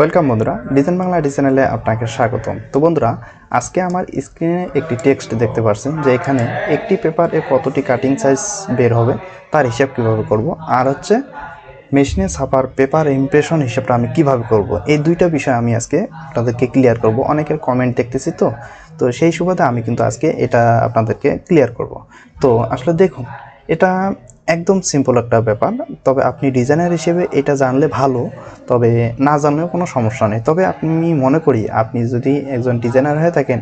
Welcome বন্ধুরা, design Bangla চ্যানেলে আপনাকে স্বাগতম। তো বন্ধুরা, আজকে আমার স্ক্রিনে একটি টেক্সট দেখতে পাচ্ছেন যে এখানে একটি পেপারে কতটি কাটিং সাইজ বের হবে, তার হিসাব কীভাবে করব, আর হচ্ছে মেশিনে ছাপার পেপার ইমপ্রেশন হিসাবটা আমি কীভাবে করব, এই দুইটা বিষয় আমি আজকে আপনাদেরকে ক্লিয়ার করব। অনেকের কমেন্ট দেখতেছি তো তো সেই সুবাদে আমি কিন্তু আজকে এটা আপনাদেরকে ক্লিয়ার করব। তো আসলে দেখুন, এটা একদম সিম্পল একটা ব্যাপার। তবে আপনি ডিজাইনার হিসেবে এটা জানলে ভালো, তবে না জানলেও কোনো সমস্যা নেই। তবে আমি মনে করি, আপনি যদি একজন ডিজাইনার হয়ে থাকেন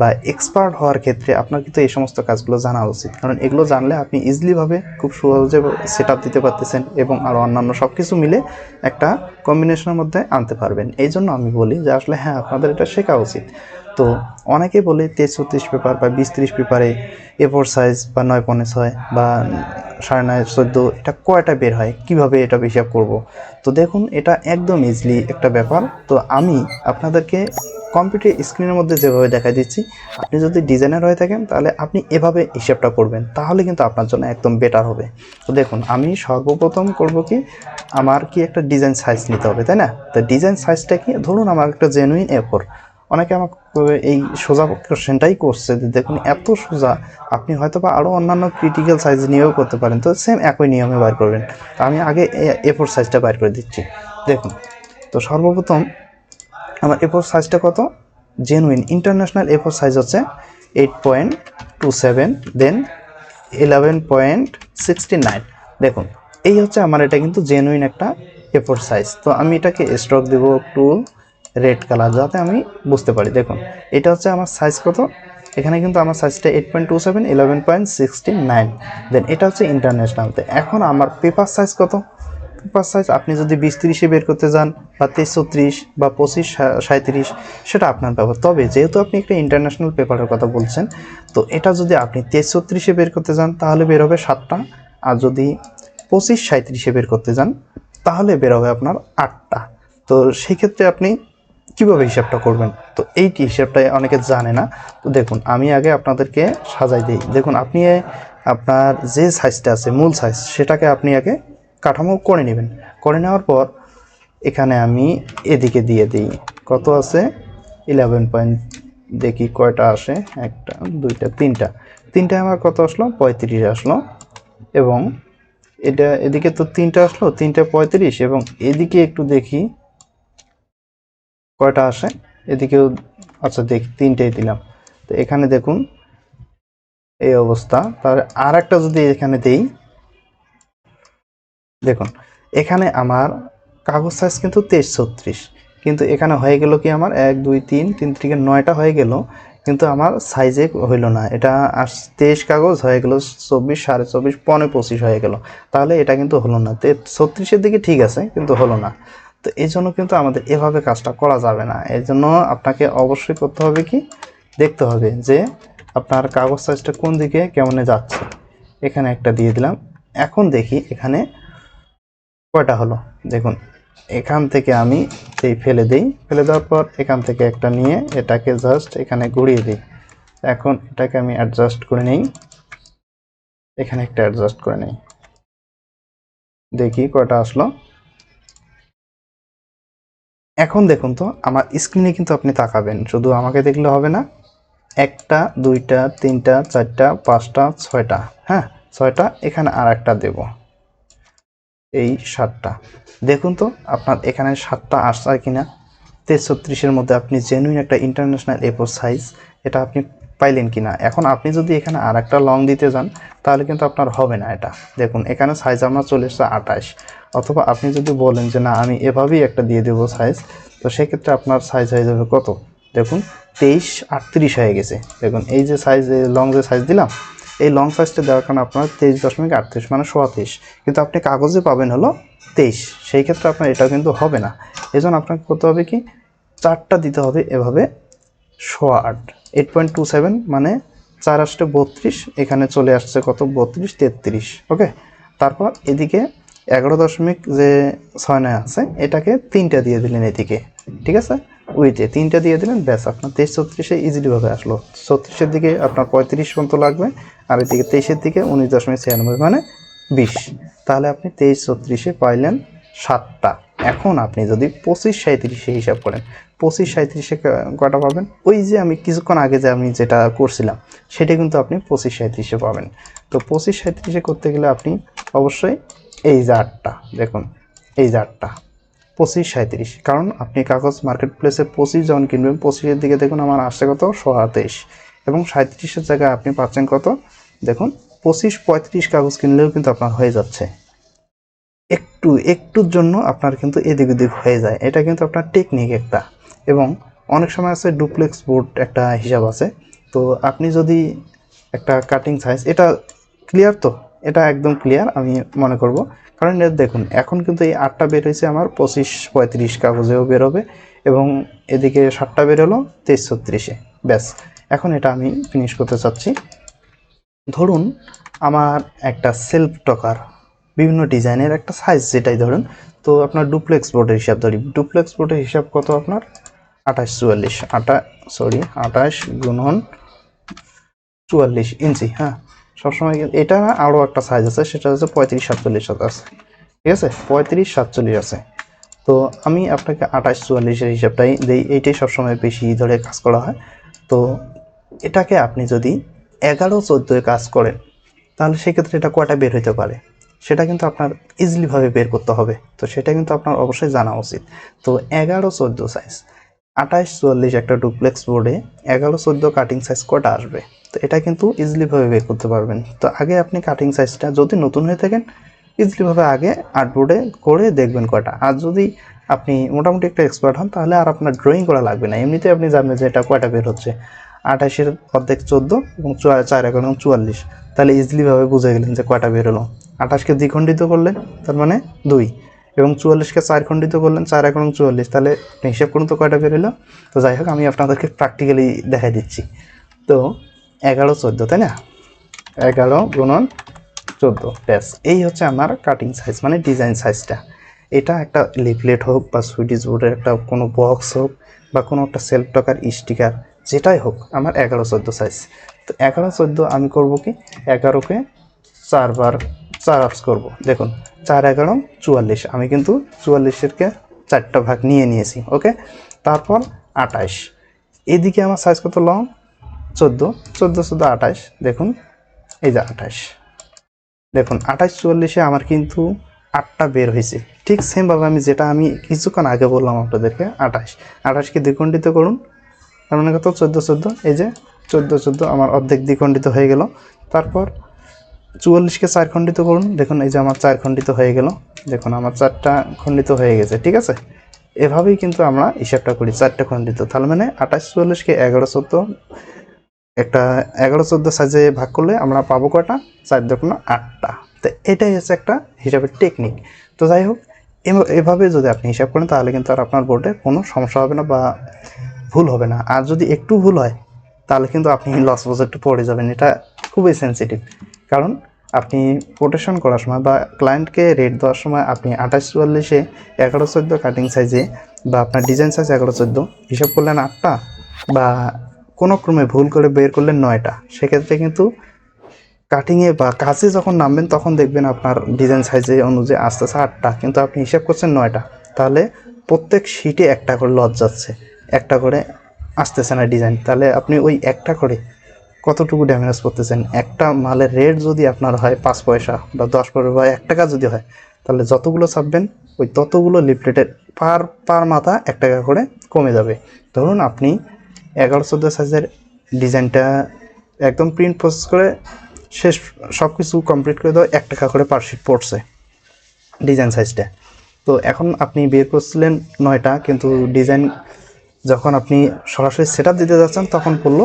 বা এক্সপার্ট হওয়ার ক্ষেত্রে আপনার কিন্তু এই সমস্ত কাজগুলো জানা উচিত। কারণ এগুলো জানলে আপনি ইজিলিভাবে খুব সহজে সেট আপ দিতে পারতেছেন এবং আরও অন্যান্য সব কিছু মিলে একটা কম্বিনেশনের মধ্যে আনতে পারবেন। এই জন্য আমি বলি যে আসলে হ্যাঁ আপনাদের এটা শেখা উচিত। তো অনেকে বলে তেইশ চৌত্রিশ পেপার বা বিশ ত্রিশ পেপারে এ ফোর সাইজ বা নয় পনে ছয় বা সাড়ে নয় চোদ্দ এটা কয়টা বের হয়? কীভাবে এটা হিসাব করব? তো দেখুন, এটা একদম ইজিলি একটা ব্যাপার। তো আমি আপনাদেরকে কম্পিউটার স্ক্রিনের মধ্যে যেভাবে দেখা দিচ্ছি, আপনি যদি ডিজাইনার হয়ে থাকেন, তাহলে আপনি এভাবে হিসাবটা করবেন, তাহলে কিন্তু আপনার জন্য একদম বেটার হবে। তো দেখুন, আমি সর্বপ্রথম করব কি, আমার কি একটা ডিজাইন সাইজ নিতে হবে, তাই না? তো ডিজাইন সাইজটা কি, ধরুন আমার একটা জেনুইন এ ফোর অনেকে আমাকে এই সোজা কোশ্চেনটাই করছে। যে দেখুন, এত সোজা, আপনি হয়তো বা আরও অন্যান্য ক্রিটিক্যাল সাইজ নিয়েও করতে পারেন। তো সেম একই নিয়মে বার করবেন। আমি আগে এ ফোর সাইজটা বার করে দিচ্ছি। দেখুন, তো সর্বপ্রথম আমার এ ফোর সাইজটা কত? Genuine international A four size হচ্ছে eight point two seven then eleven point sixty nine দেখুন, এই হচ্ছে আমার এটা কিন্তু জেনুইন একটা এ ফোর সাইজ তো আমি এটাকে স্ট্রোক দেবো একটু রেড কালার যাতে আমি বুঝতে পারি। দেখুন, এটা হচ্ছে আমার সাইজ কত? এখানে কিন্তু আমার সাইজটা eight point two seven eleven point sixty nine then এটা হচ্ছে ইন্টারন্যাশনালতে এখন আমার পেপার সাইজ কত? পেপার সাইজ আপনি যদি বিশ তিরিশে বের করতে যান, বা তেইশ চৌত্রিশ, বা পঁচিশ সাঁত্রিশ সেটা আপনার ব্যাপার তবে যেহেতু আপনি একটা ইন্টারন্যাশনাল পেপারের কথা বলছেন, তো এটা যদি আপনি তেইশ চৌত্রিশে বের করতে যান, তাহলে বের হবে সাতটা। আর যদি পঁচিশ সাঁত্রিশে বের করতে যান, তাহলে বের হবে আপনার আটটা। তো সেই ক্ষেত্রে আপনি কীভাবে হিসাবটা করবেন? তো এই হিসাবটা অনেকে জানে না। তো দেখুন, আমি আগে আপনাদেরকে সাজাই দিই। দেখুন, আপনি আপনার যে সাইজটা আছে, মূল সাইজ সেটাকে আপনি আগে কাঠামো করে নেবেন। করে নেওয়ার পর এখানে আমি এদিকে দিয়ে দিই। কত আছে? ইলেভেন পয়েন্ট দেখি কয়টা আসে? একটা, দুইটা, তিনটা। তিনটা আমার কত আসলো? পঁয়ত্রিশ আসলো। এবং এটা এদিকে তো তিনটা আসলো, তিনটা পঁয়ত্রিশ। এবং এদিকে একটু দেখি কয়টা আসে। এদিকেও আচ্ছা দেখি, তিনটেই দিলাম। তো এখানে দেখুন, এই অবস্থা। তার আর একটা যদি এখানে দেই দেখুন, এখানে আমার কাগজ সাইজ কিন্তু তেইশ ছত্রিশ। কিন্তু এখানে হয়ে গেল কি আমার এক, দুই, তিন তিন থেকে নয়টা হয়ে গেল, কিন্তু আমার সাইজে হইল না। এটা আস, তেইশ কাগজ হয়ে গেল, চব্বিশ, সাড়ে চব্বিশ পনেরো পঁচিশ হয়ে গেল। তাহলে এটা কিন্তু হলো না। তে, ছত্রিশের দিকে ঠিক আছে, কিন্তু হলো না। তো এই জন্য কিন্তু আমাদের এভাবে কাজটা করা যাবে না। এই জন্য আপনাকে অবশ্যই করতে হবে কি? দেখতে হবে যে আপনার কাগজ সাইজটা কোন দিকে, কেমনে যাচ্ছে। এখানে একটা দিয়ে দিলাম। এখন দেখি এখানে কয়টা হলো? দেখুন, এখান থেকে আমি এই ফেলে দিই। ফেলে দেওয়ার পর এখান থেকে একটা নিয়ে এটাকে জাস্ট এখানে ঘুরিয়ে দিই। এখন এটাকে আমি অ্যাডজাস্ট করে নিই। এখানে একটা অ্যাডজাস্ট করে নিই। দেখি কয়টা আসলো। এখন দেখুন তো, আমার স্ক্রিনে কিন্তু আপনি তাকাবেন। শুধু আমাকে দেখলে হবে না, একটা, দুইটা, তিনটা, চারটা, পাঁচটা, ছয়টা হ্যাঁ? ছয়টা, এখানে আর একটা দেবো। এই সাতটা। দেখুন তো, আপনার এখানে সাতটা আসছে কিনা। তেইশ ছত্রিশের মধ্যে আপনি জেনুইন একটা ইন্টারন্যাশনাল এপোর সাইজ এটা আপনি পাইলেন কিনা। এখন আপনি যদি এখানে আর একটা লং দিতে যান, তাহলে কিন্তু আপনার হবে না এটা। দেখুন, এখানে সাইজ আমার চলে এসছে আঠাশ। অথবা আপনি যদি বলেন যে, না, আমি এভাবেই একটা দিয়ে দেবো সাইজ তো সেক্ষেত্রে আপনার সাইজ হয়ে যাবে কত? দেখুন, তেইশ আটত্রিশ হয়ে গেছে। দেখুন, এই যে সাইজ লং যে সাইজ দিলাম এই লং সাইজটা দেওয়ার কারণে আপনার তেইশ দশমিক আটত্রিশ মানে সোয়া কিন্তু আপনি কাগজে পাবেন হলো তেইশ। সেই ক্ষেত্রে আপনার এটাও কিন্তু হবে না। এই জন্য আপনাকে করতে হবে কি? চারটা দিতে হবে এভাবে সোয়া আট। এইট পয়েন্ট টু সেভেন মানে চার আসতে বত্রিশ, এখানে চলে আসছে কত? বত্রিশ, তেত্রিশ ওকে তারপর এদিকে এগারো দশমিক যে ছয় নয় আছে, এটাকে তিনটা দিয়ে দিলেন এদিকে, ঠিক আছে? উইতে তিনটা দিয়ে দিলেন? ব্যাস, আপনার তেইশ ছত্রিশে ইজিলিভাবে আসলো। ছত্রিশের দিকে আপনার পঁয়ত্রিশ পর্যন্ত লাগবে, আর এদিকে তেইশের দিকে উনিশ দশমিক ছিয়ানব্বই মানে বিশ। তাহলে আপনি তেইশ ছত্রিশে পাইলেন সাতটা। এখন আপনি যদি পঁচিশ সাঁত্রিশে হিসাব করেন, পঁচিশ সাঁত্রিশে কটা পাবেন? ওই যে আমি কিছুক্ষণ আগে যে আমি যেটা করছিলাম, সেটা কিন্তু আপনি পঁচিশ সাঁত্রিশে পাবেন। তো পঁচিশ সাঁত্রিশে করতে গেলে আপনি অবশ্যই এই যে আটটা, দেখুন, এই যে আটটা। পঁচিশ সাঁত্রিশ কারণ আপনি কাগজ মার্কেট প্লেসে পঁচিশ যখন কিনবেন, পঁচিশের দিকে দেখুন আমার আসছে কত? সাতেইশ এবং সাঁত্রিশের জায়গায় আপনি পাচ্ছেন কত? দেখুন, পঁচিশ পঁয়ত্রিশ কাগজ কিনলেও কিন্তু আপনার হয়ে যাচ্ছে। একটু, একটুর জন্য আপনার কিন্তু এদিক ওদিক হয়ে যায়। এটা কিন্তু আপনার টেকনিক একটা। এবং অনেক সময় আছে ডুপ্লেক্স বোর্ড একটা হিসাব আছে। তো আপনি যদি একটা কাটিং সাইজ এটা ক্লিয়ার তো? এটা একদম ক্লিয়ার আমি মনে করব। কারণ দেখুন, এখন কিন্তু এই আটটা বের হয়েছে আমার পঁচিশ, পঁয়ত্রিশ কাগজেও বেরোবে এবং এদিকে সাতটা বের হলো তেইশ, ছত্রিশে। ব্যাস, এখন এটা আমি ফিনিশ করতে চাচ্ছি। ধরুন আমার একটা সেলফ টকার বিভিন্ন ডিজাইনের একটা সাইজ যেটাই ধরুন, তো আপনার ডুপ্লেক্স বোর্ডের হিসাব ধরি। ডুপ্লেক্স বোর্ডের হিসাব কত আপনার? আঠাশ, চুয়াল্লিশ। আটা সরি আঠাশ গুণন চুয়াল্লিশ ইঞ্চি হ্যাঁ। সবসময় এটা না আরও একটা সাইজ আছে, সেটা হচ্ছে পঁয়ত্রিশ সাতচল্লিশ আছে ঠিক আছে? পঁয়ত্রিশ সাতচল্লিশ আছে। তো আমি আপনাকে আঠাশ চুয়াল্লিশের হিসাবটাই দিই, এইটাই সবসময় বেশি ধরে কাজ করা হয়। তো এটাকে আপনি যদি এগারো চোদ্দোয় কাজ করেন, তাহলে সেক্ষেত্রে এটা কয়টা বের হতে পারে? সেটা কিন্তু আপনার ইজিলিভাবে বের করতে হবে। তো সেটা কিন্তু আপনার অবশ্যই জানা উচিত। তো এগারো চোদ্দ সাইজ আঠাশ চুয়াল্লিশ একটা ডুপ্লেক্স বোর্ডে এগারো চোদ্দ কাটিং সাইজ কটা আসবে? তো এটা কিন্তু ইজিলিভাবে বের করতে পারবেন। তো আগে আপনি কাটিং সাইজটা যদি নতুন হয়ে থাকেন ইজিলিভাবে আগে আর্ট বোর্ডে করে দেখবেন কটা। আর যদি আপনি মোটামুটি একটা এক্সপার্ট হন, তাহলে আর আপনার ড্রয়িং করা লাগবে না। এমনিতে আপনি জানবেন যে এটা কয়টা বের হচ্ছে। আঠাশের অর্ধেক চোদ্দ এবং চার এগারো এবং চুয়াল্লিশ। তাহলে ইজিলিভাবে বুঝে গেলেন যে কয়টা বের হলো। আঠাশকে দ্বিখণ্ডিত করলেন, তার মানে দুই। এবং চুয়াল্লিশকে চার খণ্ডিত করলেন, চার এক চুয়াল্লিশ। তাহলে হিসাব করুন তো কয়টা বের হলো? তো যাই হোক, আমি আপনাদেরকে প্র্যাকটিক্যালি দেখাই দিচ্ছি। তো এগারো, চোদ্দ, তাই না? এগারো গুণন চোদ্দ। ব্যাস, এই হচ্ছে আমার কাটিং সাইজ মানে ডিজাইন সাইজটা এটা একটা লিফলেট হোক বা সুইডিশ বোর্ডের একটা কোনো বক্স হোক বা কোনো একটা সেলফ টকার স্টিকার যেটাই হোক, আমার এগারো, চোদ্দ সাইজ তো এগারো, চোদ্দ আমি করব কি? এগারোকে চারবার চার আর্টস করব। দেখুন, চার এগারো, চুয়াল্লিশ। আমি কিন্তু চুয়াল্লিশেরকে চারটা ভাগ নিয়ে নিয়েছি ওকে তারপর আঠাশ। এদিকে আমার সাইজ কত লং চোদ্দ। চোদ্দ চোদ্দ আঠাশ। দেখুন, এই যে আঠাশ। দেখুন, আঠাশ, চুয়াল্লিশে আমার কিন্তু আটটা বের হয়েছে। ঠিক সেমভাবে আমি যেটা আমি কিছুক্ষণ আগে বললাম আপনাদেরকে, আঠাশ। আঠাশকে দ্বিখণ্ডিত করুন। তার মানে কত? চোদ্দ চোদ্দ। এই যে চোদ্দ চোদ্দ আমার অর্ধেক দ্বিখণ্ডিত হয়ে গেল। তারপর চুয়াল্লিশকে চার খণ্ডিত করুন। দেখুন, এই যে আমার চার খণ্ডিত হয়ে গেল। দেখুন, আমার চারটা খণ্ডিত হয়ে গেছে, ঠিক আছে? এভাবেই কিন্তু আমরা হিসাবটা করি, চারটা খণ্ডিত। তাহলে মানে আঠাশ, চুয়াল্লিশকে এগারো, চোদ্দ, একটা এগারো, চোদ্দ সাইজে ভাগ করলে আমরা পাবো কটা চার দোকানো আটটা। তো এটাই হচ্ছে একটা হিসাবের টেকনিক তো যাই হোক এভ- এভাবে যদি আপনি হিসাব করেন, তাহলে কিন্তু আর আপনার বোর্ডে কোনো সমস্যা হবে না বা ভুল হবে না। আর যদি একটু ভুল হয়, তাহলে কিন্তু আপনি লস প্রজেক্টে পড়ে যাবেন। এটা খুবই সেন্সিটিভ কারণ আপনি কোটেশন করার সময় বা ক্লায়েন্টকে রেট দেওয়ার সময় আপনি আঠাশ চুয়াল্লিশে এগারো চোদ্দ কাটিং সাইজে বা আপনার ডিজাইন সাইজ এগারো চোদ্দ হিসাব করলেন আটটা বা কোনো ক্রমে ভুল করে বের করলেন নয়টা, সেক্ষেত্রে কিন্তু কাটিংয়ে বা কাজে যখন নামবেন তখন দেখবেন আপনার ডিজাইন সাইজে অনুযায়ী আস্তে আস্তে আটটা, কিন্তু আপনি হিসাব করছেন নয়টা, তাহলে প্রত্যেক শিটে একটা করে লজ যাচ্ছে, একটা করে আসতেছে না ডিজাইন তাহলে আপনি ওই একটা করে কতটুকু ড্যামেজ করতেছেন? একটা মালের রেট যদি আপনার হয় পাঁচ পয়সা বা দশ পয়সা বা এক টাকা যদি হয়, তাহলে যতগুলো ছাপবেন, ওই ততগুলো লিফলেটের পার পার মাথা এক টাকা করে কমে যাবে। ধরুন আপনি এগারো চোদ্দ সাইজের ডিজাইনটা একদম প্রিন্ট প্রসেস করে শেষ সব কিছু কমপ্লিট করে দেওয়া এক টাকা করে পার শিট পড়ছে ডিজাইন সাইজটা তো এখন আপনি বের করছিলেন নয়টা, কিন্তু ডিজাইন যখন আপনি সরাসরি সেট দিতে যাচ্ছেন, তখন পড়ল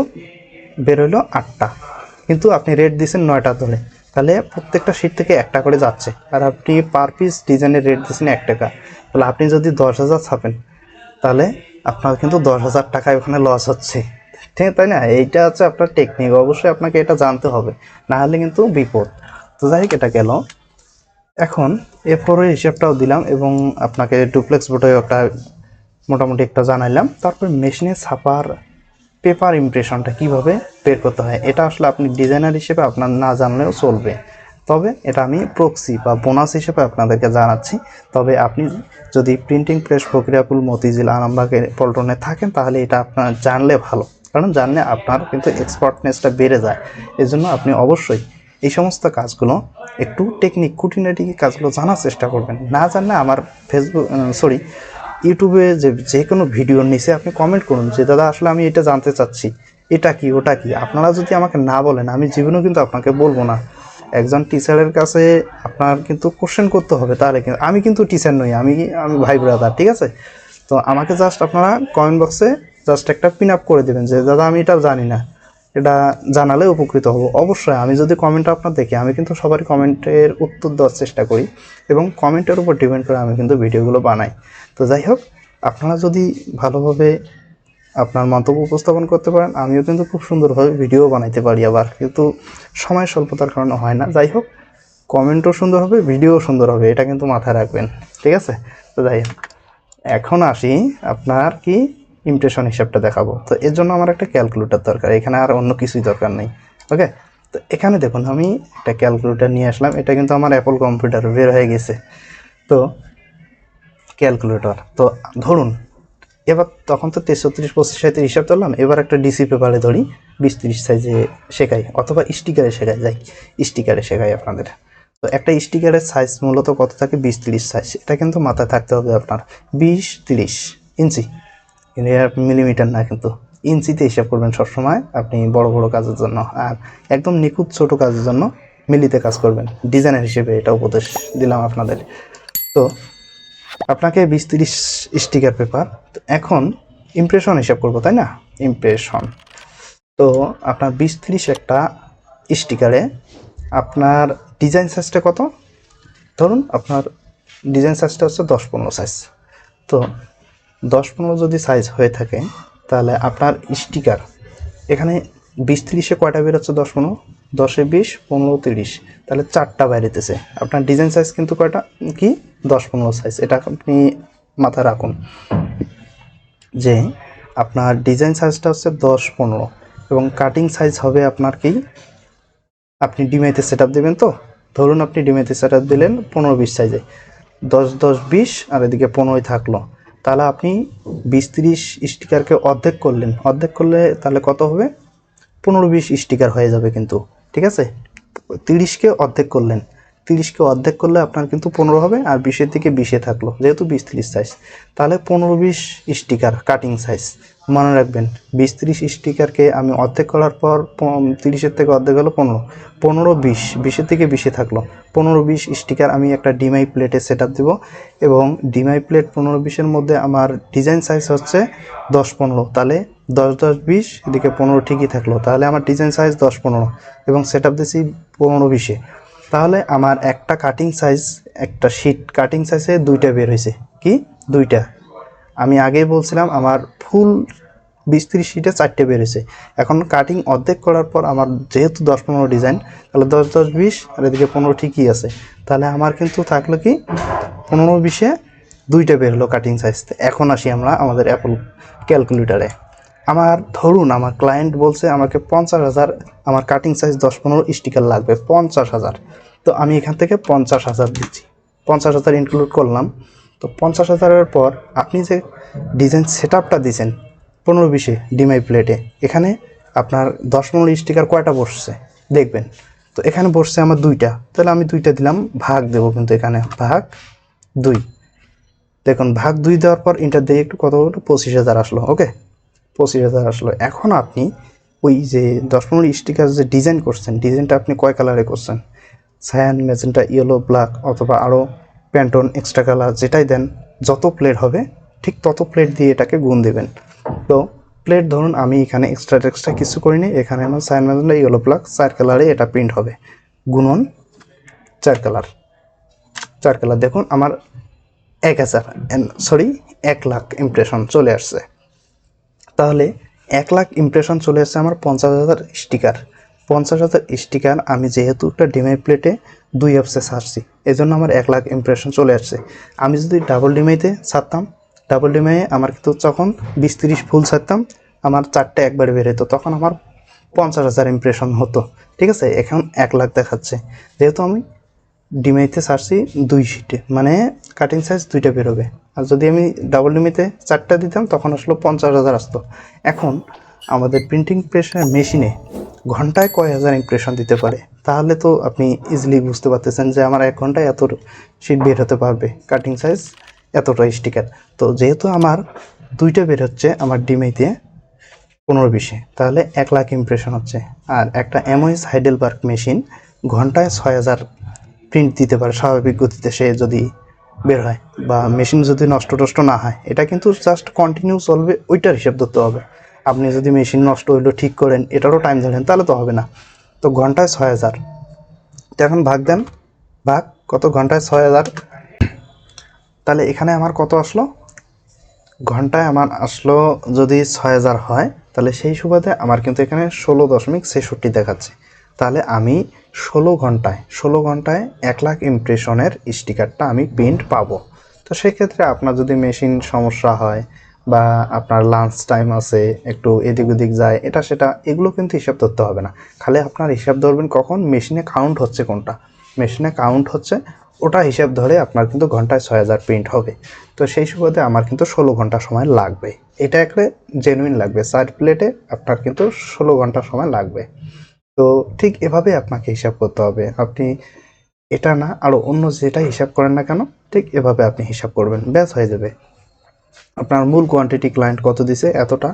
বের হইল আটটা। কিন্তু আপনি রেট দিয়েছেন নয়টা ধরে তাহলে প্রত্যেকটা শিট থেকে একটা করে যাচ্ছে। আর আপনি পার পিস ডিজাইনের রেট দিয়েছেন এক টাকা। তাহলে আপনি যদি দশ হাজার ছাপেন, তাহলে আপনার কিন্তু দশ হাজার টাকায় ওখানে লস হচ্ছে। ঠিক তাই না? এইটা হচ্ছে আপনার টেকনিক অবশ্যই আপনাকে এটা জানতে হবে। না হলে কিন্তু বিপদ। তো যাই হোক, এটা গেল। এখন এ ফোরের হিসাবটাও দিলাম এবং আপনাকে ডুপ্লেক্স বোর্ডেও একটা মোটামুটি একটা জানাইলাম। তারপর মেশিনে ছাপার পেপার ইমপ্রেশনটা কীভাবে বের করতে হয়, এটা আসলে আপনি ডিজাইনার হিসেবে আপনার না জানলেও চলবে। তবে এটা আমি প্রক্সি বা বোনাস হিসেবে আপনাদেরকে জানাচ্ছি। তবে আপনি যদি প্রিন্টিং প্রেস প্রক্রিয়াকুল মতিঝিল আরামবাগের পল্টনে থাকেন, তাহলে এটা আপনার জানলে ভালো। কারণ জানলে আপনার কিন্তু এক্সপার্টনেসটা বেড়ে যায়। এই জন্য আপনি অবশ্যই এই সমস্ত কাজগুলো, একটু টেকনিক খুঁটিনাটি কাজগুলো জানার চেষ্টা করবেন। না জানলে আমার ফেসবুক সরি ইউটিউবে যে যে কোনো ভিডিওর নিচে আপনি কমেন্ট করুন যে, দাদা, আসলে আমি এটা জানতে চাচ্ছি। এটা কি? ওটা কি? আপনারা যদি আমাকে না বলেন, আমি জীবনেও কিন্তু আপনাকে বলব না। একজন টিচারের কাছে আপনার কিন্তু কোশ্চেন করতে হবে তাহলে কিন্তু আমি কিন্তু টিচার নই, আমি আমি ভাই ব্রাদার ঠিক আছে? তো আমাকে জাস্ট আপনারা কমেন্ট বক্সে জাস্ট একটা পিন আপ করে দেবেন যে, দাদা, আমি এটা জানি না। এটা জানালে উপকৃত হব। অবশ্যই আমি যদি কমেন্ট আপনার দেখি, আমি কিন্তু সবারই কমেন্টের উত্তর দেওয়ার চেষ্টা করি এবং কমেন্টের উপর ডিপেন্ড করে আমি কিন্তু ভিডিওগুলো বানাই। তো যাই হোক, আপনারা যদি ভালোভাবে আপনার মন্তব্য উপস্থাপন করতে পারেন, আমিও কিন্তু খুব সুন্দরভাবে ভিডিও বানাইতে পারি আবার। কিন্তু সময় স্বল্পতার কারণে হয় না। যাই হোক কমেন্টও সুন্দর হবে ভিডিও সুন্দর হবে, এটা কিন্তু মাথায় রাখবেন। ঠিক আছে? তো যাই হোক, এখন আসি আপনার কি ইমপ্রেশন হিসাবটা দেখাবো। তো এর জন্য আমার একটা ক্যালকুলেটর দরকার, এখানে আর অন্য কিছুই দরকার নেই ওকে তো এখানে দেখুন, আমি একটা ক্যালকুলেটর নিয়ে আসলাম, এটা কিন্তু আমার অ্যাপল কম্পিউটার বের হয়ে গেছে। তো ক্যালকুলেটর তো ধরুন, এবার তখন তো তেষট্রিশ পঁচিশ সাইজে হিসাব ধরলাম, এবার একটা ডিসি পেপারে ধরি, বিশ, তিরিশ সাইজে শেখাই, অথবা স্টিকারে শেখাই, যাই স্টিকারে শেখাই আপনাদের। তো একটা স্টিকারের সাইজ মূলত কত থাকে? বিশ, তিরিশ সাইজ এটা কিন্তু মাথায় থাকতে হবে আপনার, বিশ, তিরিশ ইঞ্চি। মিলিমিটার না, কিন্তু ইঞ্চিতে হিসাব করবেন সবসময় আপনি বড় বড় কাজের জন্য। আর একদম নিখুঁত ছোট কাজের জন্য মিলিতে কাজ করবেন। ডিজাইনার হিসেবে এটা উপদেশ দিলাম আপনাদের। তো আপনাকে বিশ তিরিশ স্টিকার পেপার তো এখন ইমপ্রেশন হিসাব করব, তাই না? ইমপ্রেশন তো আপনার বিশ তিরিশ একটা স্টিকারে আপনার ডিজাইন সাইজটা কত? ধরুন আপনার ডিজাইন সাইজটা হচ্ছে দশ পনেরো সাইজ তো দশ পনেরো যদি সাইজ হয়ে থাকে, তাহলে আপনার স্টিকার এখানে বিশ তিরিশে কয়টা বেরোচ্ছে দশ পনেরো? দশে বিশ, পনেরো তিরিশ। তাহলে চারটা বাইরেতেছে আপনার ডিজাইন সাইজ কিন্তু কয়টা? কি? দশ পনেরো সাইজ এটা আপনি মাথায় রাখুন যে আপনার ডিজাইন সাইজটা হচ্ছে দশ পনেরো এবং কাটিং সাইজ হবে আপনার কি? আপনি ডিমাইতে সেট দেবেন তো? ধরুন আপনি ডিমাইতে সেট দিলেন পনেরো বিশ সাইজে দশ দশ, বিশ, আর এদিকে পনেরোই থাকল। তাহলে আপনি বিশ তিরিশ স্টিকারকে অর্ধেক করলেন। অর্ধেক করলে তাহলে কত হবে? পনেরো বিশ স্টিকার হয়ে যাবে কিন্তু, ঠিক আছে? তিরিশকে অর্ধেক করলেন। তিরিশকে অর্ধেক করলে আপনার কিন্তু পনেরো হবে আর বিশের দিকে বিশে থাকল, যেহেতু বিশ তিরিশ সাইজ তাহলে পনেরো বিশ স্টিকার কাটিং সাইজ মনে রাখবেন, বিশ তিরিশ স্টিকারকে আমি অর্ধেক করার পর তিরিশের থেকে অর্ধেক হলো পনেরো। পনেরো বিশ, বিশের থেকে বিশে থাকল। পনেরো বিশ স্টিকার আমি একটা ডিমাই প্লেটে সেট আপ দেবো এবং ডিমাই প্লেট পনেরো বিশের মধ্যে আমার ডিজাইন সাইজ হচ্ছে দশ পনেরো। তাহলে দশ দশ বিশ, এদিকে পনেরো ঠিকই থাকল। তাহলে আমার ডিজাইন সাইজ দশ পনেরো এবং সেট আপ দিয়েছি পনেরো বিশে। তাহলে আমার একটা কাটিং সাইজ একটা শিট কাটিং সাইজে দুইটা বের হয়েছে। কি? দুইটা। আমি আগেই বলছিলাম, আমার ফুল বিশ তিরিশ শিটে চারটে বেরিয়েছে এখন কাটিং অর্ধেক করার পর আমার যেহেতু দশ পনেরো ডিজাইন তাহলে দশ দশ, বিশ, আর এদিকে পনেরো ঠিকই আছে। তাহলে আমার কিন্তু থাকল কি? পনেরো, বিশে দুইটা বের হলো কাটিং সাইজ এখন আসি আমরা আমাদের অ্যাপল ক্যালকুলেটারে আমার, ধরুন আমার ক্লায়েন্ট বলছে আমাকে পঞ্চাশ হাজার, আমার কাটিং সাইজ দশ পনেরো স্টিকার লাগবে, পঞ্চাশ হাজার। তো আমি এখান থেকে পঞ্চাশ হাজার দিচ্ছি। পঞ্চাশ হাজার ইনক্লুড করলাম। তো পঞ্চাশ হাজারের পর আপনি যে ডিজাইন সেট আপটা দিয়েছেন পনেরো বিশে ডিমাই প্লেটে এখানে আপনার দশ পনেরো স্টিকার কয়টা বসছে? দেখবেন। তো এখানে বসছে আমার দুইটা। তাহলে আমি দুইটা দিলাম, ভাগ দেবো কিন্তু এখানে, ভাগ দুই। দেখুন, ভাগ দুই দেওয়ার পর ইন্টার দিয়ে একটু কত পঁচিশ হাজার আসলো ওকে পঁচিশ হাজার আসলো। এখন আপনি ওই যে দশ পনেরো স্টিকার যে ডিজাইন করছেন, ডিজাইনটা আপনি কয় কালারে করছেন? সায়ান ম্যাজেন্টা ইয়েলো ব্ল্যাক অথবা আরও প্যান্টন এক্সট্রা কালার যেটাই দেন, যত প্লেট হবে, ঠিক তত প্লেট দিয়ে এটাকে গুণ দেবেন। তো প্লেট ধরুন আমি এখানে এক্সট্রা এক্সট্রা কিছু করিনি, এখানে আমার সায়ান ম্যাজেন্টা ইয়েলো ব্ল্যাক চার কালারে এটা প্রিন্ট হবে। গুণন চার কালার চার কালার দেখুন, আমার এক হাজার সরি এক লাখ ইমপ্রেশন চলে আসছে। তাহলে এক লাখ ইমপ্রেশন চলে আসছে আমার পঞ্চাশ হাজার স্টিকার পঞ্চাশ হাজার স্টিকার আমি যেহেতু একটা ডিমাই প্লেটে দুই অ্যাপসে ছাড়ছি এই জন্য আমার এক লাখ ইমপ্রেশন চলে আসছে। আমি যদি ডাবল ডিমাইতে ছাড়তাম ডাবল ডিমাইয়ে আমার কিন্তু তখন বিশ তিরিশ ফুল ছাড়তাম আমার চারটে একবারে বের হতো তখন আমার পঞ্চাশ হাজার ইমপ্রেশন হতো। ঠিক আছে? এখন এক লাখ দেখাচ্ছে। যেহেতু আমি ডিমেতে ছাড়ছি দুই শিটে মানে কাটিং সাইজ দুইটা বেরোবে আর যদি আমি ডাবল ডিমেতে চারটা দিতাম, তখন আসলো পঞ্চাশ হাজার আসতো। এখন আমাদের প্রিন্টিং প্রেশার মেশিনে ঘন্টায় কয় হাজার ইমপ্রেশন দিতে পারে? তাহলে তো আপনি ইজিলি বুঝতে পারতেছেন যে আমার এক ঘন্টায় এত শিট বের হতে পারবে। কাটিং সাইজ এতটা স্টিকার তো যেহেতু আমার দুইটা বের হচ্ছে আমার ডিমেতে পনেরো বিশে, তাহলে এক লাখ ইমপ্রেশন হচ্ছে। আর একটা এমওএস হাইডেলবার্গ মেশিন ঘন্টায় ছয় হাজার প্রিন্ট দিতে পারে স্বাভাবিক গতিতে সে যদি বের হয় বা মেশিন যদি নষ্ট টষ্ট না হয়। এটা কিন্তু জাস্ট কন্টিনিউ চলবে, ওইটার হিসাব ধরতে হবে। আপনি যদি মেশিন নষ্ট হইল, ঠিক করেন, এটারও টাইম ধরেন, তাহলে তো হবে না। তো ঘন্টায় ছয় হাজার। তো এখন ভাগ দেন। ভাগ, কত? ঘন্টায় ছয় হাজার। তাহলে এখানে আমার কত আসলো? ঘন্টায় আমার আসলো যদি ছয় হাজার হয়, তাহলে সেই সুবাদে আমার কিন্তু এখানে ষোলো দশমিক ছেষট্টি দেখাচ্ছে। তাহলে আমি ষোলো ঘন্টায় ষোলো ঘন্টায় এক লাখ ইমপ্রেশনের স্টিকারটা আমি প্রিন্ট পাবো। তো সেক্ষেত্রে আপনার যদি মেশিন সমস্যা হয় বা আপনার লাঞ্চ টাইম আছে, একটু এদিক ওদিক যায়, এটা সেটা, এগুলো কিন্তু হিসাব ধরতে হবে না। খালি আপনার হিসাব ধরবেন কখন মেশিনে কাউন্ট হচ্ছে কোনটা। মেশিনে কাউন্ট হচ্ছে, ওটা হিসাব ধরে আপনার কিন্তু ঘন্টায় ছয় হাজার প্রিন্ট হবে। তো সেই সুবাদে আমার কিন্তু ষোলো ঘণ্টা সময় লাগবে। এটা একটা জেনুইন লাগবে। চার প্লেটে আপনার কিন্তু ষোলো ঘণ্টা সময় লাগবে। তো ঠিক এভাবে আপনাকে হিসাব করতে হবে। আপনি এটা না আরও অন্য যেটা হিসাব করেন না কেন, ঠিক এভাবে আপনি হিসাব করবেন, ব্যাস হয়ে যাবে। আপনার মূল কোয়ান্টিটি ক্লায়েন্ট কত দিছে, এতটা?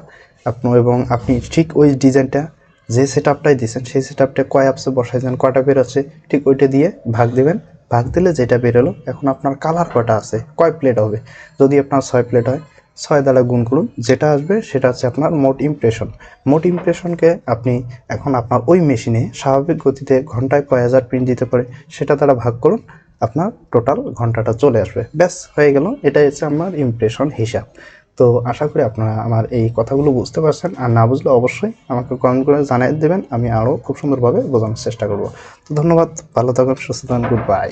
আপনি এবং আপনি ঠিক ওই ডিজাইনটা যে সেট আপটাই দিয়েছেন সেই সেট আপটা কয় আপসে বসাইছেন, কয়টা বেরোচ্ছে, ঠিক ওইটা দিয়ে ভাগ দেবেন। ভাগ দিলে যেটা বেরোলো, এখন আপনার কালার কয়টা আছে, কয় প্লেট হবে? যদি আপনার ছয় প্লেট হয় ছয় দ্বারা গুণ করুন। যেটা আসবে সেটা হচ্ছে আপনার মোট ইমপ্রেশন মোট ইমপ্রেশনকে আপনি এখন আপনার ওই মেশিনে স্বাভাবিক গতিতে ঘন্টায় কয় হাজার প্রিন্ট দিতে পারে, সেটা দ্বারা ভাগ করুন, আপনার টোটাল ঘন্টাটা চলে আসবে। ব্যাস, হয়ে গেল। এটাই হচ্ছে আমার ইমপ্রেশন হিসাব। তো আশা করি আপনারা আমার এই কথাগুলো বুঝতে পারছেন। আর না বুঝলে অবশ্যই আমাকে কমেন্ট করে জানিয়ে দেবেন। আমি আরও খুব সুন্দরভাবে বোঝানোর চেষ্টা করব। তো ধন্যবাদ। ভালো থাকুন, সুস্থ থাকুন। Good bye